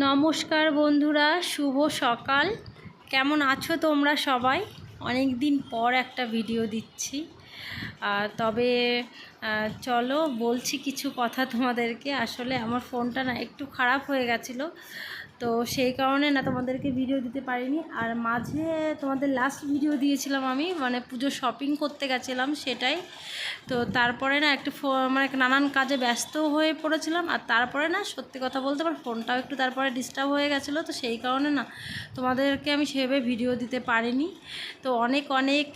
নমস্কার বন্ধুরা, শুভ সকাল। কেমন আছো তোমরা সবাই? অনেক দিন পর একটা ভিডিও দিচ্ছি। তবে চলো বলছি কিছু কথা তোমাদেরকে। আসলে আমার ফোনটা না একটু খারাপ হয়ে গেছিল। তো সেই কারণে না তোমাদেরকে ভিডিও দিতে পারিনি। আর মাঝে তোমাদের লাস্ট ভিডিও দিয়েছিলাম আমি মানে পুজো শপিং করতে গেছিলাম সেটাই। তো তারপরে না একটু ফো- মানে নানান কাজে ব্যস্ত হয়ে পড়েছিলাম, আর তারপরে না সত্যি কথা বলতে আমার ফোনটাও একটু তারপরে ডিস্টার্ব হয়ে গেছিল। তো সেই কারণে না তোমাদেরকে আমি সেভাবে ভিডিও দিতে পারিনি। তো অনেক অনেক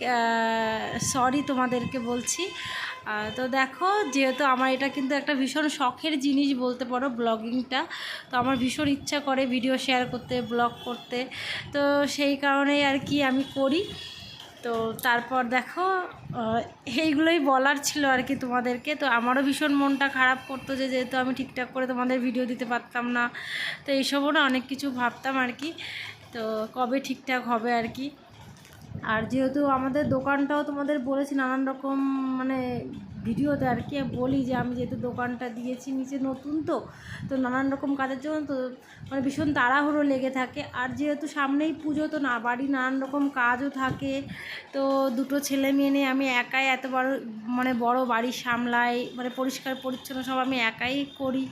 সরি তোমাদেরকে বলছি। তো দেখো, যেহেতু আমার এটা কিন্তু একটা ভীষণ শখের জিনিস বলতে পারো ব্লগিংটা, তো আমার ভীষণ ইচ্ছা করে ভিডিও শেয়ার করতে, ব্লগ করতে। তো সেই কারণেই আর কি আমি করি। তো তারপর দেখো এইগুলোই বলার ছিল আর কি তোমাদেরকে। তো আমারও ভীষণ মনটা খারাপ করতো যে যেহেতু আমি ঠিকঠাক করে তোমাদের ভিডিও দিতে পারতাম না, তো এইসবও না অনেক কিছু ভাবতাম আর কি। তো কবে ঠিকঠাক হবে আর কি? আর যেহেতু আমাদের দোকানটাও তোমাদের বলেছি নানান রকম মানে ভিডিওতে আর কি বলি যে আমি যেহেতু দোকানটা দিয়েছি নিচে নতুন তো তো নানান রকম কাজের জন্য তো মানে ভীষণ তাড়াহুড়ো লেগে থাকে। আর যেহেতু সামনেই পুজো তো না, বাড়ি নানান রকম কাজও থাকে, তো দুটো ছেলে মেয়ে নিয়ে আমি একাই এত বড় মানে বড় বাড়ি সামলাই মানে পরিষ্কার পরিচ্ছন্ন সব আমি একাই করি।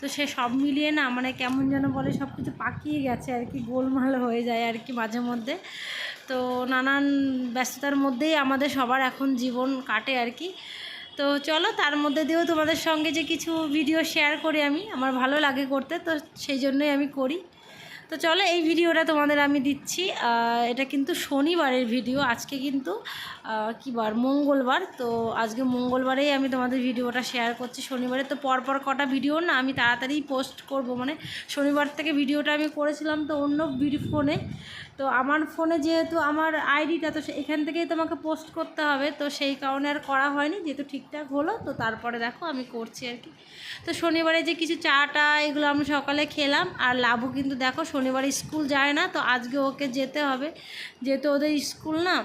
তো সে সব মিলিয়ে না মানে কেমন যেন বলে সব কিছু পাকিয়ে গেছে আর কি, গোলমাল হয়ে যায় আর কি মাঝে মধ্যে। তো নানান ব্যস্ততার মধ্যেই আমাদের সবার এখন জীবন কাটে আর কি। তো চলো, তার মধ্যে দিয়েও তোমাদের সঙ্গে যে কিছু ভিডিও শেয়ার করি আমি, আমার ভালো লাগে করতে, তো সেই জন্যই আমি করি। তো চলো, এই ভিডিওটা তোমাদের আমি দিচ্ছি। এটা কিন্তু শনিবারের ভিডিও আজকে কিন্তু কী বার? মঙ্গলবার। তো আজকে মঙ্গলবারেই আমি তোমাদের ভিডিওটা শেয়ার করছি শনিবারে। তো পরপর কটা ভিডিও না আমি তাড়াতাড়ি পোস্ট করব। মানে শনিবার থেকে ভিডিওটা আমি করেছিলাম তো অন্য ফোনে তো আমার ফোনে যেহেতু আমার আইডিটা, তো এখান থেকেই তোমাকে পোস্ট করতে হবে। তো সেই কারণে আর করা হয়নি, যেহেতু ঠিকঠাক হলো, তো তারপরে দেখো আমি করছি আর কি। তো শনিবারে যে কিছু চাটা, এগুলো আমি সকালে খেলাম। আর লাভু কিন্তু দেখো শনিবারে স্কুল যায় না, তো আজকে ওকে যেতে হবে। যেহেতু ওদের স্কুল না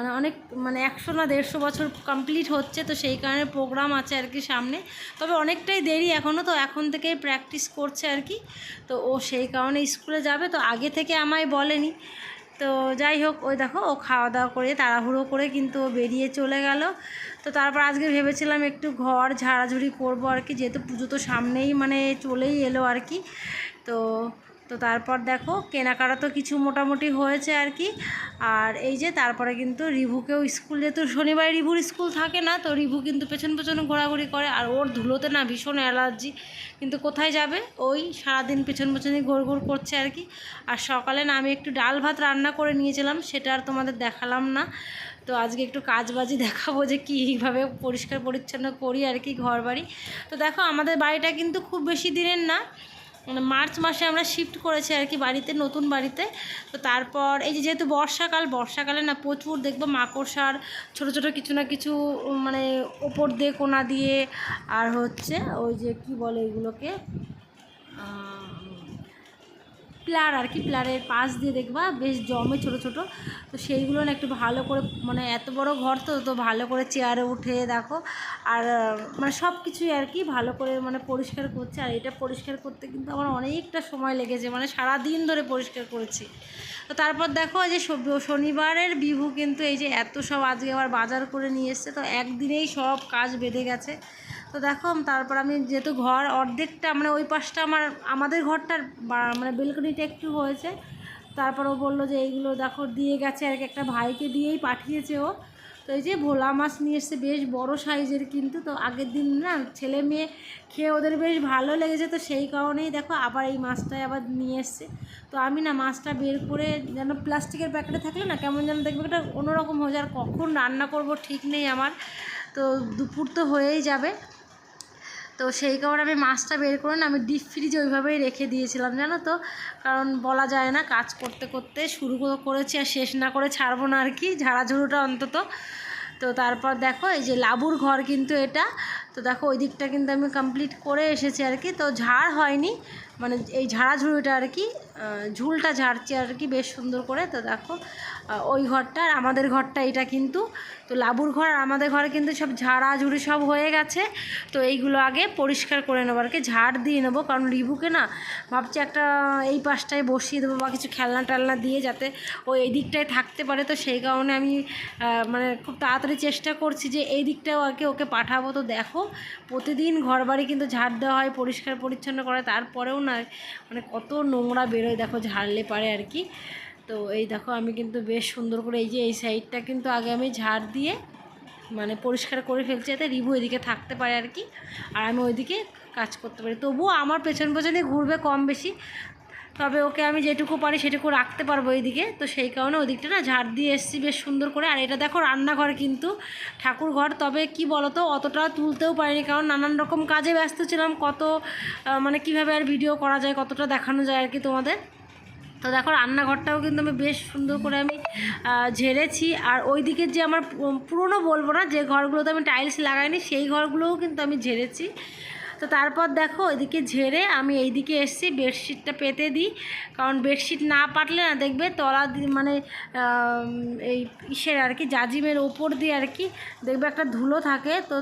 মানে অনেক মানে একশো না দেড়শো বছর কমপ্লিট হচ্ছে, তো সেই কারণে প্রোগ্রাম আছে আর কি সামনে। তবে অনেকটাই দেরি এখনও তো এখন থেকেই প্র্যাকটিস করছে আর কি। তো ও সেই কারণে স্কুলে যাবে, তো আগে থেকে আমায় বলেনি। তো যাই হোক, ওই দেখো, ও খাওয়া দাওয়া করে তাড়াহুড়ো করে কিন্তু ও বেরিয়ে চলে গেল। তো তারপর আজকে ভেবেছিলাম একটু ঘর ঝাড়াঝুড়ি করব আর কি, যেহেতু পুজো তো সামনেই মানে চলেই এলো আর কি। তো তো তারপর দেখো, কেনাকাটা তো কিছু মোটামুটি হয়েছে আর কি। আর এই যে তারপরে কিন্তু রিভুকেও স্কুল, যেহেতু শনিবার রিভুর স্কুল থাকে না, তো রিভু কিন্তু পেছন পেছন ঘোরাঘুরি করে। আর ওর ধুলোতে না ভীষণ অ্যালার্জি। কিন্তু কোথায় যাবে? ওই সারাদিন পেছন পেছনই ঘোর ঘোর করছে আর কি। আর সকালে না আমি একটু ডাল ভাত রান্না করে নিয়েছিলাম, সেটা আর তোমাদের দেখালাম না। তো আজকে একটু কাজবাজি দেখাবো যে কীভাবে পরিষ্কার পরিচ্ছন্ন করি আর কি ঘর বাড়ি তো দেখো, আমাদের বাড়িটা কিন্তু খুব বেশি দিনের না। মানে মার্চ মাসে আমরা শিফট করেছি আর কি বাড়িতে, নতুন বাড়িতে। তো তারপর এই যে যেহেতু বর্ষাকাল, বর্ষাকালে না প্রচুর দেখব মাকড়সার ছোটো ছোটো কিছু না কিছু মানে ওপর দিয়ে, কোনা দিয়ে, আর হচ্ছে ওই যে কি বলে এগুলোকে প্লার আর কি, প্লারের পাশ দিয়ে দেখবা বেশ জমে ছোট ছোট। তো সেইগুলো না একটু ভালো করে মানে এত বড় ঘর তো তো ভালো করে চেয়ারে উঠে দেখো। আর মানে সব কিছুই আর কি ভালো করে মানে পরিষ্কার করছে। আর এটা পরিষ্কার করতে কিন্তু আমার অনেকটা সময় লেগেছে মানে সারা দিন ধরে পরিষ্কার করেছি। তো তারপর দেখো যে শনিবারের বিভু কিন্তু এই যে এত সব আজকে আবার বাজার করে নিয়ে এসছে, তো একদিনেই সব কাজ বেঁধে গেছে। তো দেখো, তারপর আমি যেহেতু ঘর অর্ধেকটা মানে ওই পাশটা আমার, আমাদের ঘরটার মানে বেলকনিটা একটু হয়েছে। তারপর ও বলল যে এইগুলো দেখো, দিয়ে গেছে আর একটা ভাইকে দিয়েই পাঠিয়েছে ও। তো এই যে ভোলা মাছ নিয়ে এসছে, বেশ বড় সাইজের কিন্তু। তো আগের দিন না, ছেলে মেয়ে খেয়ে ওদের বেশ ভালো লেগেছে। তো সেই কারণেই দেখো, আবার এই মাছটাই আবার নিয়ে এসছে। তো আমি না মাছটা বের করে, যেন প্লাস্টিকের প্যাকেটে থাকলে না, কেমন যেন দেখবে এটা অন্যরকম হয়ে যায়। আর কখন রান্না করব ঠিক নেই আমার। তো দুপুর তো হয়েই যাবে। তো সেই কারণে আমি মাছটা বের করে না, আমি ডিপ ফ্রিজে ওইভাবেই রেখে দিয়েছিলাম, জানো তো? কারণ বলা যায় না, কাজ করতে করতে শুরু করেছি আর শেষ না করে ছাড়বো না আর কি, ঝাড়াঝুড়োটা অন্তত। তো তারপর দেখো, এই যে লাবুর ঘর কিন্তু এটা তো দেখো, ওই দিকটা কিন্তু আমি কমপ্লিট করে এসেছি আর কি। তো ঝাড় হয়নি মানে এই ঝাড়াঝুড়িটা আর কি ঝুলটা ঝাড়ছি আর কি বেশ সুন্দর করে। তো দেখো ওই ঘরটা আর আমাদের ঘরটা এটা কিন্তু। তো লাবুর ঘর আর আমাদের ঘরে কিন্তু সব ঝাড়াঝুড়ি সব হয়ে গেছে। তো এইগুলো আগে পরিষ্কার করে নেব আর কি, ঝাড় দিয়ে নেব। কারণ রিবুকে না ভাবছি একটা এই পাশটায় বসিয়ে দেবো বা কিছু খেলনা টেলনা দিয়ে যাতে ও এই দিকটায় থাকতে পারে। তো সেই কারণে আমি মানে খুব তাড়াতাড়ি চেষ্টা করছি যে এই দিকটাও আর কি ওকে পাঠাবো। তো দেখো প্রতিদিন ঘর বাড়ি কিন্তু ঝাড় দেওয়া হয়, পরিষ্কার পরিচ্ছন্ন করে, তারপরেও না মানে কত নোংরা বেরোয়, দেখো ঝাড়লে পারে আর কি। তো এই দেখো আমি কিন্তু বেশ সুন্দর করে এই যে এই সাইডটা কিন্তু আগে আমি ঝাড় দিয়ে মানে পরিষ্কার করে ফেলছি, যাতে রিভু এদিকে থাকতে পারে আর কি। আর আমি ওইদিকে কাজ করতে পারি। তবুও আমার পেছন পেছনে ঘুরবে কম বেশি তবে ওকে আমি যেটুকু পারি সেটুকু রাখতে পারব এইদিকে তো সেই কারণে ওই দিকটা না ঝাড় দিয়ে এসেছি বেশ সুন্দর করে। আর এটা দেখো রান্নাঘর কিন্তু ঠাকুর ঘর তবে কি বলতো, অতটা তুলতেও পারিনি কারণ নানান রকম কাজে ব্যস্ত ছিলাম। কত মানে কীভাবে আর ভিডিও করা যায়, কতটা দেখানো যায় আর কি তোমাদের। তো দেখো রান্নাঘরটাও কিন্তু আমি বেশ সুন্দর করে আমি ঝেড়েছি। আর ওই দিকের যে আমার পুরনো বলব না, যে ঘরগুলোতে আমি টাইলস লাগাইনি, সেই ঘরগুলোও কিন্তু আমি ঝেড়েছি। তো তারপর দেখো ওইদিকে ঝেড়ে আমি এইদিকে এসেছি, বেডশিটটা পেতে দিই। কারণ বেডশিট না পাটলে না দেখবে তলা মানে এই ইসের আর কি, জাজিমের ওপর দিয়ে আর কি দেখবে একটা ধুলো থাকে। তো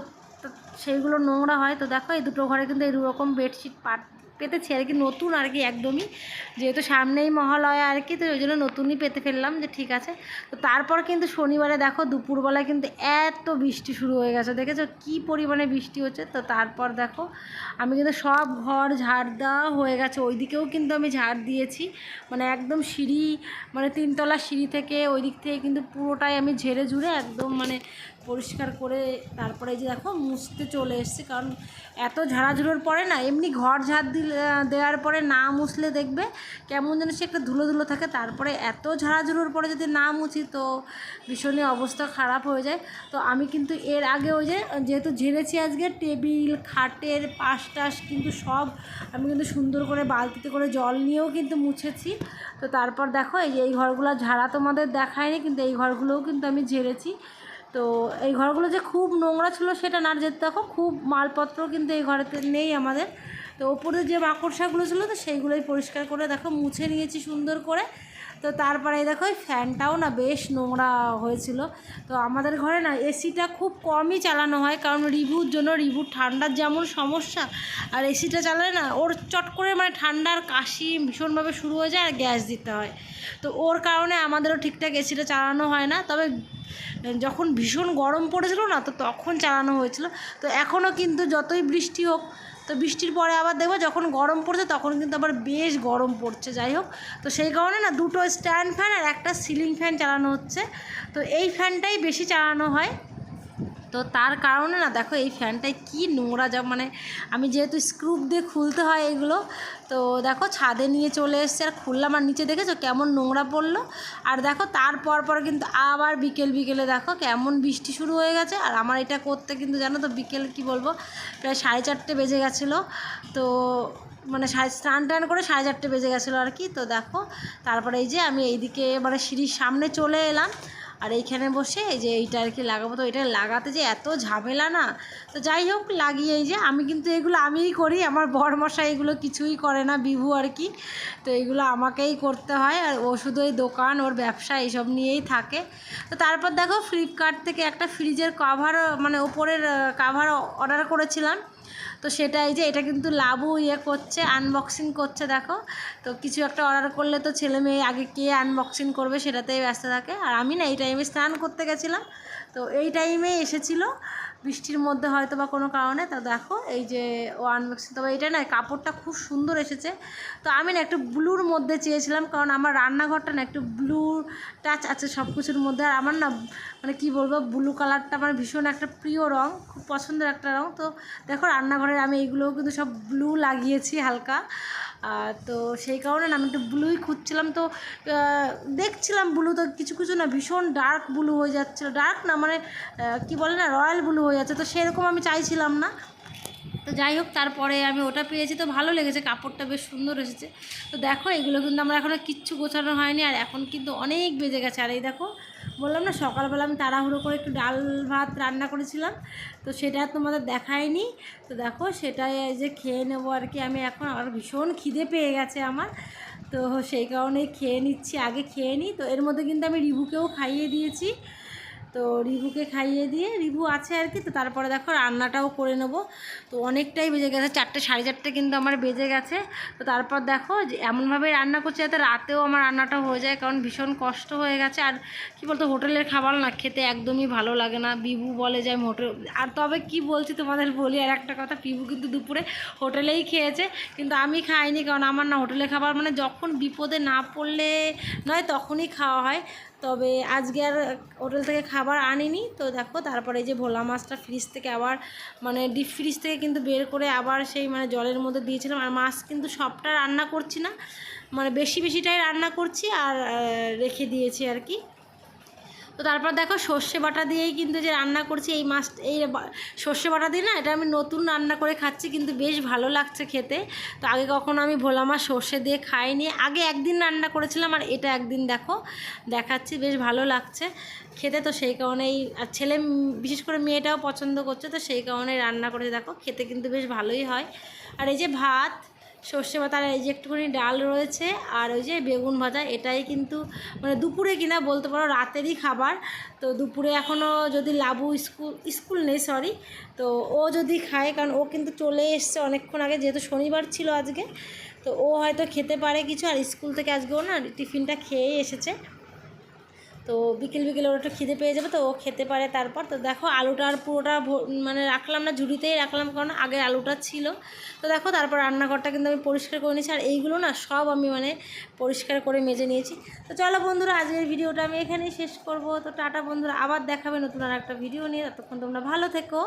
সেইগুলো নোংরা হয়। তো দেখো এই দুটো ঘরে কিন্তু এইরকম বেডশিট পাট পেতেছি আর কি, নতুন আর কি একদমই। যেহেতু সামনেই মহালয়া আর কি, তো ওই জন্য নতুনই পেতে ফেললাম যে ঠিক আছে। তো তারপর কিন্তু শনিবারে দেখো দুপুরবেলায় কিন্তু এত বৃষ্টি শুরু হয়ে গেছে, দেখেছ? কি পরিমাণে বৃষ্টি হচ্ছে? তো তারপর দেখো, আমি কিন্তু সব ঘর ঝাড় দেওয়া হয়ে গেছে। ওই দিকেও কিন্তু আমি ঝাড় দিয়েছি। মানে একদম সিঁড়ি মানে তিনতলা সিঁড়ি থেকে ওই দিক থেকে কিন্তু পুরোটাই আমি ঝেড়ে ঝুড়ে একদম মানে পরিষ্কার করে তারপরে যে দেখো, মুছতে চলে এসেছি। কারণ এত ঝাড়াঝুড়োর পরে না, এমনি ঘর ঝাড় দিলে দেওয়ার পরে না মুছলে দেখবে কেমন যেন সে একটা ধুলো ধুলো থাকে। তারপরে এত ঝাড়াঝুড়োর পরে যদি না মুছি তো ভীষণই অবস্থা খারাপ হয়ে যায়। তো আমি কিন্তু এর আগে ওই যে, যেহেতু ঝেড়েছি আজকে, টেবিল, খাটের পাশ টাশ কিন্তু সব আমি কিন্তু সুন্দর করে বালতিতে করে জল নিয়েও কিন্তু মুছেছি। তো তারপর দেখো, এই যে এই ঘরগুলো ঝাড়া তোমাদের দেখায়নি, কিন্তু এই ঘরগুলোও কিন্তু আমি ঝেড়েছি। তো এই ঘরগুলো যে খুব নোংরা ছিল সেটা না যেতে দেখো, খুব মালপত্র কিন্তু এই ঘরেতে নেই আমাদের। তো ওপরে যে মাকড়সাগুলো ছিল, তো সেইগুলোই পরিষ্কার করে দেখো, মুছে নিয়েছি সুন্দর করে। তো তারপরে দেখো ওই ফ্যানটাও না বেশ নোংরা হয়েছিল। তো আমাদের ঘরে না এসিটা খুব কমই চালানো হয়, কারণ রিভুর জন্য রিভিউ ঠান্ডার যেমন সমস্যা, আর এসিটা চালালে না ওর চট করে মানে ঠান্ডার কাশি ভীষণভাবে শুরু হয়ে যায় আর গ্যাস দিতে হয়। তো ওর কারণে আমাদেরও ঠিকঠাক এসিটা চালানো হয় না। তবে যখন ভীষণ গরম পড়েছিল না, তো তখন চালানো হয়েছিল। তো এখনও কিন্তু যতই বৃষ্টি হোক তো বৃষ্টির পরে আবার দেখব, যখন গরম পড়ছে তখন কিন্তু আবার বেশ গরম পড়ছে, যাই হোক। তো সেই কারণে না, দুটো স্ট্যান্ড ফ্যান আর একটা সিলিং ফ্যান চালানো হচ্ছে। তো এই ফ্যানটাই বেশি চালানো হয়। তো তার কারণে না দেখো এই ফ্যানটায় কি নোংরা যা মানে আমি যেহেতু স্ক্রুপ দিয়ে খুলতে হয় এগুলো, তো দেখো ছাদে নিয়ে চলে এসছে আর খুললাম আর নিচে দেখেছ কেমন নোংরা পড়ল? আর দেখো তারপর পর কিন্তু আবার বিকেল বিকেলে দেখো কেমন বৃষ্টি শুরু হয়ে গেছে। আর আমার এটা করতে কিন্তু জানো তো বিকেল কি বলব? প্রায় সাড়ে চারটে বেজে গেছিল। তো মানে সাড়ে স্নান টান করে সাড়ে চারটে বেজে গেছিল আর কি। তো দেখো তারপরে এই যে আমি এইদিকে মানে সিঁড়ির সামনে চলে এলাম। আর এইখানে বসে এই যে এইটা আর কি লাগাবো, তো এটা লাগাতে যে এত ঝামেলা না। তো যাই হোক, লাগিয়ে এই যে, আমি কিন্তু এগুলো আমিই করি, আমার বরমশাই এগুলো কিছুই করে না, বিভু আর কি। তো এগুলো আমাকেই করতে হয়, আর ও শুধু ওই দোকান, ওর ব্যবসা এইসব নিয়েই থাকে। তো তারপর দেখো ফ্লিপকার্ট থেকে একটা ফ্রিজের কাভার মানে ওপরের কাভার অর্ডার করেছিলাম। তো সেটাই যে, এটা কিন্তু লাভও ইয়ে করছে আনবক্সিং করছে, দেখো। তো কিছু একটা অর্ডার করলে তো ছেলে মেয়ে আগে কে আনবক্সিং করবে সেটাতেই ব্যস্ত থাকে। আর আমি না এই টাইমে স্নান করতে গেছিলাম, তো এই টাইমে এসেছিল। বৃষ্টির মধ্যে হয়তো বা কোনো কারণে, তা দেখো, এই যে ও আনবক্সিং তবে এটা না, কাপড়টা খুব সুন্দর এসেছে। তো আমি না একটু ব্লুর মধ্যে চেয়েছিলাম, কারণ আমার রান্নাঘরটা না একটু ব্লু টাচ আছে সব কিছুর মধ্যে, আর আমার না মানে কি বলব ব্লু কালারটা আমার ভীষণ একটা প্রিয় রং, খুব পছন্দের একটা রং। তো দেখো, রান্নাঘরের আমি এইগুলোও কিন্তু সব ব্লু লাগিয়েছি হালকা। তো সেই কারণে না আমি একটু ব্লুই খুঁজছিলাম। তো দেখছিলাম ব্লু তো কিছু কিছু না ভীষণ ডার্ক ব্লু হয়ে যাচ্ছিল ডার্ক না মানে কি বলে না রয়্যাল ব্লু হয়ে যাচ্ছে। তো সেরকম আমি চাইছিলাম না। তো যাই হোক, তারপরে আমি ওটা পেয়েছি। তো ভালো লেগেছে, কাপড়টা বেশ সুন্দর এসেছে। তো দেখো, এগুলো কিন্তু আমরা এখনও কিচ্ছু গোছানো হয়নি। আর এখন কিন্তু অনেক বেজে গেছে। আর এই দেখো বললাম না, সকালবেলা আমি তাড়াহুড়ো করে একটু ডাল ভাত রান্না করেছিলাম, তো সেটা তোমাদের দেখায়নি। তো দেখো সেটাই যে খেয়ে নেব আর কি। আমি এখন আমার ভীষণ খিদে পেয়ে গেছে আমার, তো সেই কারণে খেয়ে নিচ্ছি, আগে খেয়ে নিই। তো এর মধ্যে কিন্তু আমি রিভুকেও খাইয়ে দিয়েছি। তো রিভুকে খাইয়ে দিয়ে, রিভু আছে আর কি, তো তারপরে দেখো রান্নাটাও করে নেব। তো অনেকটাই বেজে গেছে, চারটে, সাড়ে চারটে কিন্তু আমার বেজে গেছে। তো তারপর দেখো যে এমনভাবে রান্না করছি যাতে রাতেও আমার রান্নাটা হয়ে যায়, কারণ ভীষণ কষ্ট হয়ে গেছে। আর কি বলতো, হোটেলের খাবার না খেতে একদমই ভালো লাগে না। বিভু বলে যে আমি হোটেল, আর তবে কি বলছি তোমাদের বলি, আর একটা কথা, বিভু কিন্তু দুপুরে হোটেলেই খেয়েছে, কিন্তু আমি খাইনি, কারণ আমার না হোটেলের খাবার মানে যখন বিপদে না পড়লে নয় তখনই খাওয়া হয়। তবে আজকে আর হোটেল থেকে খাবার আনিনি। তো দেখো, তারপরে যে ভোলা মাছটা ফ্রিজ থেকে আবার মানে ডিপ ফ্রিজ থেকে কিন্তু বের করে আবার সেই মানে জলের মধ্যে দিয়েছিলাম। আর মাছ কিন্তু সবটা রান্না করছি না মানে বেশি বেশিটাই রান্না করছি আর রেখে দিয়েছি আর কি। তো তারপর দেখো সর্ষে বাটা দিয়েই কিন্তু যে রান্না করছি, এই মাছ, এই সর্ষে বাটা দিয়ে না এটা আমি নতুন রান্না করে খাচ্ছি কিন্তু বেশ ভালো লাগছে খেতে। তো আগে কখনো আমি ভোলা মাছ সর্ষে দিয়ে খাইনি, আগে একদিন রান্না করেছিলাম আর এটা একদিন দেখো, দেখাচ্ছি বেশ ভালো লাগছে খেতে। তো সেই কারণেই, আর ছেলে বিশেষ করে মেয়েটাও পছন্দ করছে, তো সেই কারণেই রান্না করেছে। দেখো খেতে কিন্তু বেশ ভালোই হয়। আর এই যে ভাত সর্ষে ভাতার এই যে একটুখানি ডাল রয়েছে আর ওই যে বেগুন ভাজা, এটাই কিন্তু মানে দুপুরে কিনা বলতে পারো রাতেরই খাবার। তো দুপুরে এখনও যদি লাবু স্কুল স্কুল নেই সরি তো ও যদি খায়, কারণ ও কিন্তু চলে এসছে অনেকক্ষণ আগে, যেহেতু শনিবার ছিল আজকে, তো ও হয়তো খেতে পারে কিছু। আর স্কুল থেকে আজকে ও না টিফিনটা খেয়েই এসেছে। তো বিকেল বিকেল ওর একটু খিদে পেয়ে যাবে তো ও খেতে পারে তারপর। তো দেখো আলুটা আর পুরোটা মানে রাখলাম না, ঝুড়িতেই রাখলাম কারণ আগে আলুটা ছিল। তো দেখো তারপর রান্নাঘরটা কিন্তু আমি পরিষ্কার করে নিয়েছি আর এইগুলো না সব আমি মানে পরিষ্কার করে মেজে নিয়েছি। তো চলো বন্ধুরা, আজকের ভিডিওটা আমি এখানেই শেষ করব। তো টাটা বন্ধুরা, আবার দেখাবে নতুন আর একটা ভিডিও নিয়ে। ততক্ষণ তোমরা ভালো থেকো।